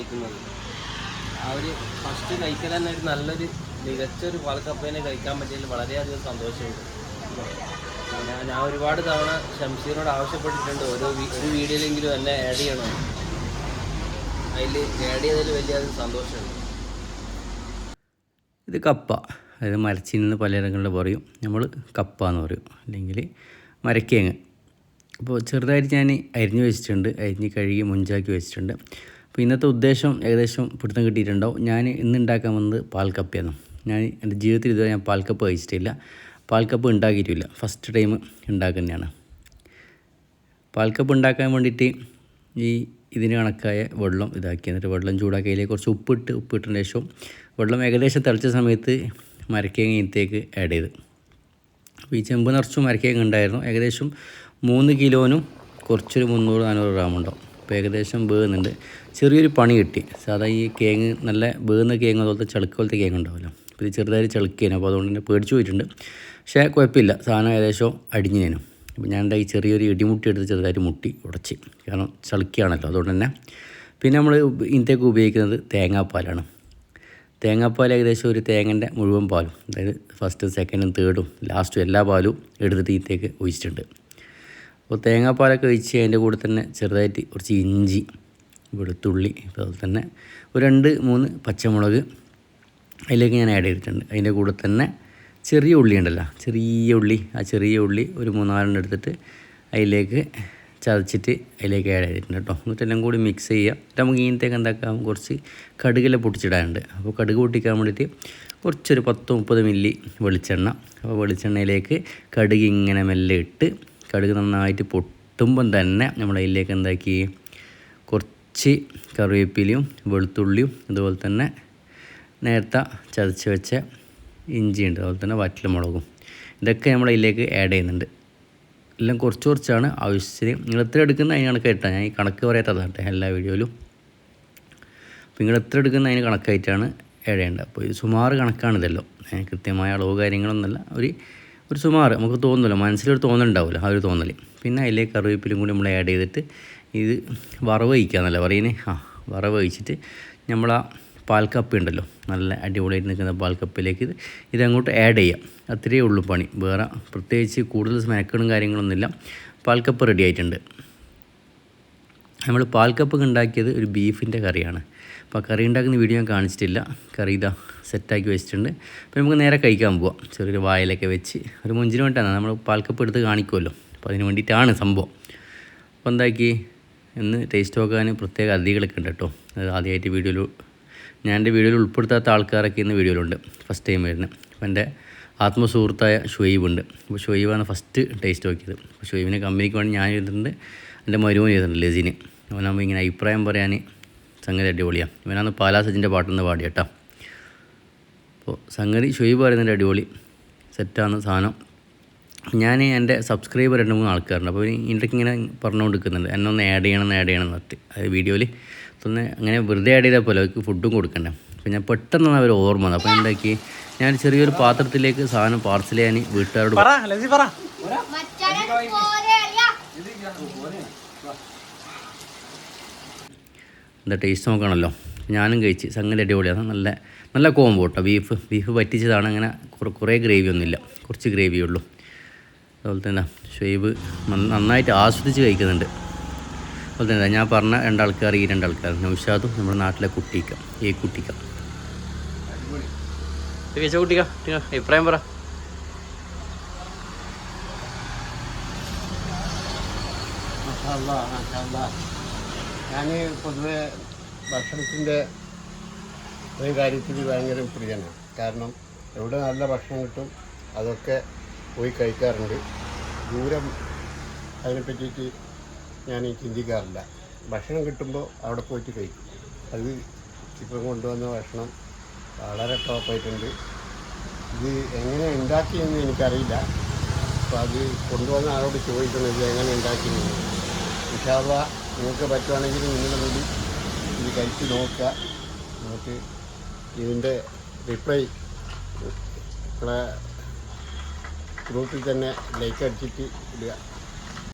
കഴിക്കുന്നത് ഒരു ഫസ്റ്റ് കഴിക്കൽ തന്നെ ഒരു നല്ലൊരു മികച്ചൊരു പാൽക്കപ്പേനെ കഴിക്കാൻ പറ്റിയതിൽ വളരെയധികം സന്തോഷമുണ്ട്. ഞാൻ ഞാൻ ഒരുപാട് തവണ ഷംസീറിനോട് ആവശ്യപ്പെട്ടിട്ടുണ്ട്. ഓരോ ഒരു വീഡിയോയിലെങ്കിലും എന്നെ ആഡ് ചെയ്യണം. അതിൽ ആഡ് ചെയ്തതിൽ വലിയ സന്തോഷമുണ്ട്. ഇത് കപ്പ. അതായത് മരച്ചീനെന്ന് പലയിടങ്ങളിൽ പറയും. നമ്മൾ കപ്പ എന്ന് പറയും. അല്ലെങ്കിൽ മരക്കേങ്ങ് അപ്പോൾ ചെറുതായിട്ട് ഞാൻ അരിഞ്ഞ് വെച്ചിട്ടുണ്ട്. അരിഞ്ഞ് കഴുകി മുഞ്ചാക്കി വെച്ചിട്ടുണ്ട്. അപ്പോൾ ഇന്നത്തെ ഉദ്ദേശം ഏകദേശം പിടുത്തം കിട്ടിയിട്ടുണ്ടാവും. ഞാൻ ഇന്ന് ഉണ്ടാക്കാൻ വന്നത് പാൽക്കപ്പയാണ് ഞാൻ എന്റെ ജീവിതത്തിൽ ഇതുവരെ ഞാൻ പാൽക്കപ്പ് കഴിച്ചിട്ടില്ല. പാൽക്കപ്പ് ഉണ്ടാക്കിയിട്ടില്ല. ഫസ്റ്റ് ടൈം ഉണ്ടാക്കുന്നതാണ് പാൽക്കപ്പ് ഉണ്ടാക്കാൻ വേണ്ടിയിട്ട് ഈ ഇതിന് കണക്കായ വെള്ളം ഇതാക്കി. എന്നിട്ട് വെള്ളം ചൂടാക്കി അതിലേക്ക് കുറച്ച് ഉപ്പിട്ട് ഉപ്പിട്ടതിന് ശേഷം വെള്ളം ഏകദേശം തിളച്ച സമയത്ത് മരക്കേങ്ങ ആഡ് ചെയ്ത്. അപ്പോൾ ഈ ചെമ്പ് നിറച്ചും മരക്കേങ്ങ ഉണ്ടായിരുന്നു. ഏകദേശം മൂന്ന് കിലോനും കുറച്ചൊരു മുന്നൂറ് നാനൂറ് ഗ്രാം ഉണ്ടാവും. അപ്പോൾ ഏകദേശം വേകുന്നുണ്ട് ചെറിയൊരു പണി കിട്ടി. സാധാ ഈ കേങ്ങ് നല്ല വേകുന്ന കേങ്ങ് അതുപോലത്തെ ചളുക്ക് പോലത്തെ കേങ്ങ് ഉണ്ടാവുമല്ലോ. അപ്പോൾ ഇത് ചെറുതായിട്ട് ചളുക്കിയാണ് അപ്പോൾ അതുകൊണ്ട് തന്നെ പേടിച്ചു പോയിട്ടുണ്ട്. പക്ഷേ കുഴപ്പമില്ല. സാധനം ഏകദേശം അടിഞ്ഞേനും. അപ്പോൾ ഞാൻ എന്താ ഈ ചെറിയൊരു ഇടിമുട്ടി എടുത്ത് ചെറുതായിട്ട് മുട്ടി ഉടച്ച്. കാരണം ചളുക്കിയാണല്ലോ. അതുകൊണ്ട് തന്നെ പിന്നെ നമ്മൾ ഇന്നത്തേക്ക് ഉപയോഗിക്കുന്നത് തേങ്ങാപ്പാലാണ്. തേങ്ങാപ്പാൽ ഏകദേശം ഒരു തേങ്ങന്റെ മുഴുവൻ പാലും. അതായത് ഫസ്റ്റ് സെക്കൻഡും തേർഡും ലാസ്റ്റും എല്ലാ പാലും എടുത്തിട്ട് ഇന്നത്തേക്ക് ഒഴിച്ചിട്ടുണ്ട്. അപ്പോൾ തേങ്ങാപ്പാലൊക്കെ ഒഴിച്ച് അതിന്റെ കൂടെ തന്നെ ചെറുതായിട്ട് കുറച്ച് ഇഞ്ചി വെളുത്തുള്ളി അതുപോലെ തന്നെ ഒരു രണ്ട് മൂന്ന് പച്ചമുളക് അതിലേക്ക് ഞാൻ ആഡ് ചെയ്തിട്ടുണ്ട്. അതിന്റെ കൂടെ തന്നെ ചെറിയ ഉള്ളി ഉണ്ടല്ലോ ചെറിയ ഉള്ളി ആ ചെറിയ ഉള്ളി ഒരു മൂന്നാലെണ്ണം എടുത്തിട്ട് അതിലേക്ക് ചതച്ചിട്ട് അതിലേക്ക് ആഡ് ചെയ്തിട്ടുണ്ട് കേട്ടോ. എന്നിട്ട് എല്ലാം കൂടി മിക്സ് ചെയ്യുക. എന്നിട്ട് നമുക്ക് ഇങ്ങനത്തേക്ക് എന്താക്കാം? കുറച്ച് കടുകെല്ലാം പൊട്ടിച്ചിടാനുണ്ട്. അപ്പോൾ കടുക് പൊട്ടിക്കാൻ വേണ്ടിയിട്ട് കുറച്ചൊരു പത്ത് മുപ്പത് മില്ലി വെളിച്ചെണ്ണ. അപ്പോൾ വെളിച്ചെണ്ണയിലേക്ക് കടുക് ഇങ്ങനെ മെല്ലെ ഇട്ട് കടുക് നന്നായിട്ട് പൊട്ടുമ്പം തന്നെ നമ്മൾ അതിലേക്ക് എന്താക്കി കുറച്ച് കറിവേപ്പിലയും വെളുത്തുള്ളിയും അതുപോലെ തന്നെ നേരത്തെ ചതച്ച് വെച്ച ഇഞ്ചിയുണ്ട് അതുപോലെ തന്നെ വറ്റൽമുളകും. ഇതൊക്കെ നമ്മൾ അതിലേക്ക് ആഡ് ചെയ്യുന്നുണ്ട്. എല്ലാം കുറച്ച് കുറച്ചാണ് ആവശ്യത്തിന്. നിങ്ങൾ എത്ര എടുക്കുന്ന അതിന് കണക്കായിട്ടാണ് ഞാൻ ഈ കണക്ക് പറയാത്തതാട്ടെ എല്ലാ വീഡിയോയിലും. അപ്പോൾ നിങ്ങൾ എത്ര എടുക്കുന്ന അതിന് കണക്കായിട്ടാണ് ആഡ് അപ്പോൾ ഇത് സുമാറ് കണക്കാണിതല്ലോ. കൃത്യമായ അളവ് കാര്യങ്ങളൊന്നുമല്ല. ഒരു ഒരു സുമാറ്. നമുക്ക് തോന്നില്ല മനസ്സിലൊരു തോന്നലുണ്ടാവില്ല ആ ഒരു തോന്നൽ പിന്നെ അതിലേക്ക് കറിവേപ്പിലും കൂടി നമ്മൾ ആഡ് ചെയ്തിട്ട് ഇത് വറവ് വഹിക്കാന്നല്ല പറയുന്നത് ആ വറവ് വഹിച്ചിട്ട് നമ്മൾ ആ പാൽക്കപ്പ ഉണ്ടല്ലോ. നല്ല അടിപൊളിയായിട്ട് നിൽക്കുന്ന പാൽക്കപ്പിലേക്ക് ഇത് ഇതങ്ങോട്ട് ആഡ് ചെയ്യാം. അത്രയേ ഉള്ളൂ പണി. വേറെ പ്രത്യേകിച്ച് കൂടുതൽ സ്നാക്കുകളും കാര്യങ്ങളൊന്നുമില്ല. പാൽക്കപ്പ് റെഡി ആയിട്ടുണ്ട്. നമ്മൾ പാൽക്കപ്പ് ഉണ്ടാക്കിയത് ഒരു ബീഫിന്റെ കറിയാണ്. അപ്പോൾ കറി ഉണ്ടാക്കുന്ന വീഡിയോ ഞാൻ കാണിച്ചിട്ടില്ല. കറി ഇതാ സെറ്റാക്കി വെച്ചിട്ടുണ്ട്. അപ്പോൾ നമുക്ക് നേരെ കഴിക്കാൻ പോവാം. ചെറിയൊരു വായിലൊക്കെ വെച്ച് ഒരു മുഞ്ചിന് വേണ്ടിയിട്ടാണ്. നമ്മൾ പാൽക്കപ്പ് എടുത്ത് കാണിക്കുമല്ലോ. അപ്പോൾ അതിന് വേണ്ടിയിട്ടാണ് സംഭവം. അപ്പോൾ എന്താക്കി? ഇന്ന് ടേസ്റ്റ് നോക്കാൻ പ്രത്യേക അതിഥികളൊക്കെ ഉണ്ട് കേട്ടോ. അത് ആദ്യമായിട്ട് വീഡിയോയിൽ ഞാൻ എന്റെ വീഡിയോയിൽ ഉൾപ്പെടുത്താത്ത ആൾക്കാരൊക്കെ ഇന്ന് വീഡിയോയിലുണ്ട് ഫസ്റ്റ് ടൈം വരുന്നത് അപ്പോൾ എന്റെ ആത്മസുഹൃത്തായ ഷുഹൈബ് ഉണ്ട്. അപ്പോൾ ഷുഹൈബാണ് ഫസ്റ്റ് ടേസ്റ്റ് നോക്കിയത്. അപ്പോൾ ഷുഹൈബിനെ കമ്പനിക്ക് വേണ്ടി ഞാൻ ചെയ്തിട്ടുണ്ട് എന്റെ മരുമോൻ ചെയ്തിട്ടുണ്ട് ലസിന്. അവനാകുമ്പോൾ ഇങ്ങനെ അഭിപ്രായം പറയാൻ സംഗതി അടിപൊളിയാണ് ഇവനാണ് പാലാസജിന്റെ പാട്ടെന്ന് പാടി കേട്ടോ അപ്പോൾ സംഗതി ഷുഹൈബ് പറയുന്നതിന്റെ അടിപൊളി സെറ്റാണ് സാധനം. ഞാൻ എന്റെ സബ്സ്ക്രൈബർ രണ്ട് മൂന്ന് ആൾക്കാരുണ്ട്. അപ്പോൾ ഇടയ്ക്ക് ഇങ്ങനെ പറഞ്ഞുകൊണ്ട് നിൽക്കുന്നുണ്ട് എന്നെ ഒന്ന് ആഡ് ചെയ്യണം എന്ന് ആഡ് ചെയ്യണം പറഞ്ഞിട്ട്. അത് വീഡിയോയിൽ ഒന്ന് അങ്ങനെ വെറുതെ ആഡ് ചെയ്താൽ പോലെ അവർക്ക് ഫുഡും കൊടുക്കണ്ടേ. അപ്പോൾ ഞാൻ പെട്ടെന്ന് അവർ ഓർമ്മ വന്നത് അപ്പോൾ എന്താക്കി? ഞാൻ ചെറിയൊരു പാത്രത്തിലേക്ക് സാധനം പാർസൽ ചെയ്യാൻ വീട്ടുകാരോട് എന്താ ടേസ്റ്റ് നോക്കണമല്ലോ ഞാനും കഴിച്ച്. സംഗതി അടിപൊളിയാണ് നല്ല നല്ല കോമ്പോ കേട്ടോ ബീഫ് ബീഫ് പറ്റിച്ചതാണ് അങ്ങനെ കുറേ ഗ്രേവി ഒന്നുമില്ല. കുറച്ച് ഗ്രേവിയേ ഉള്ളൂ. അതുപോലെ തന്നെ ഷെയ്ബ് നന്നായിട്ട് ആസ്വദിച്ച് കഴിക്കുന്നുണ്ട്. അതുപോലെ തന്നെ ഞാൻ പറഞ്ഞ രണ്ടാൾക്കാർ ഈ രണ്ടാൾക്കാർ നൗഷാദും നമ്മുടെ നാട്ടിലെ കുട്ടിക്ക ഈ കുട്ടിക്ക. കുട്ടിക്ക? അഭിപ്രായം പറ. ഞാൻ പൊതുവെ ഭക്ഷണത്തിന്റെ ഒരു കാര്യത്തിൽ ഭയങ്കര പ്രിയനാണ് കാരണം എവിടെ നല്ല ഭക്ഷണം കിട്ടും അതൊക്കെ പോയി കഴിക്കാറുണ്ട്. ദൂരം അതിനെ പറ്റിയിട്ട് ഞാൻ ചിന്തിക്കാറില്ല. ഭക്ഷണം കിട്ടുമ്പോൾ അവിടെ പോയിട്ട് കഴിക്കും. അത് ഇപ്പം കൊണ്ടുവന്ന ഭക്ഷണം വളരെ ടോപ്പായിട്ടുണ്ട്. ഇത് എങ്ങനെ ഉണ്ടാക്കിയെന്ന് എനിക്കറിയില്ല. അപ്പോൾ അത് കൊണ്ടുവന്ന ആളോട് ചോദിക്കണം ഇത് എങ്ങനെ ഉണ്ടാക്കിയെന്ന്. വിഷാദ നിങ്ങൾക്ക് പറ്റുവാണെങ്കിൽ നിങ്ങളുടെ കൂടി ഇത് കഴിച്ച് നോക്കുക. നമുക്ക് ഇതിന്റെ റിപ്ലൈ ഇവിടെ ഗ്രൂപ്പിൽ തന്നെ ലൈക്ക് അടിച്ചിട്ട് ഇടുക.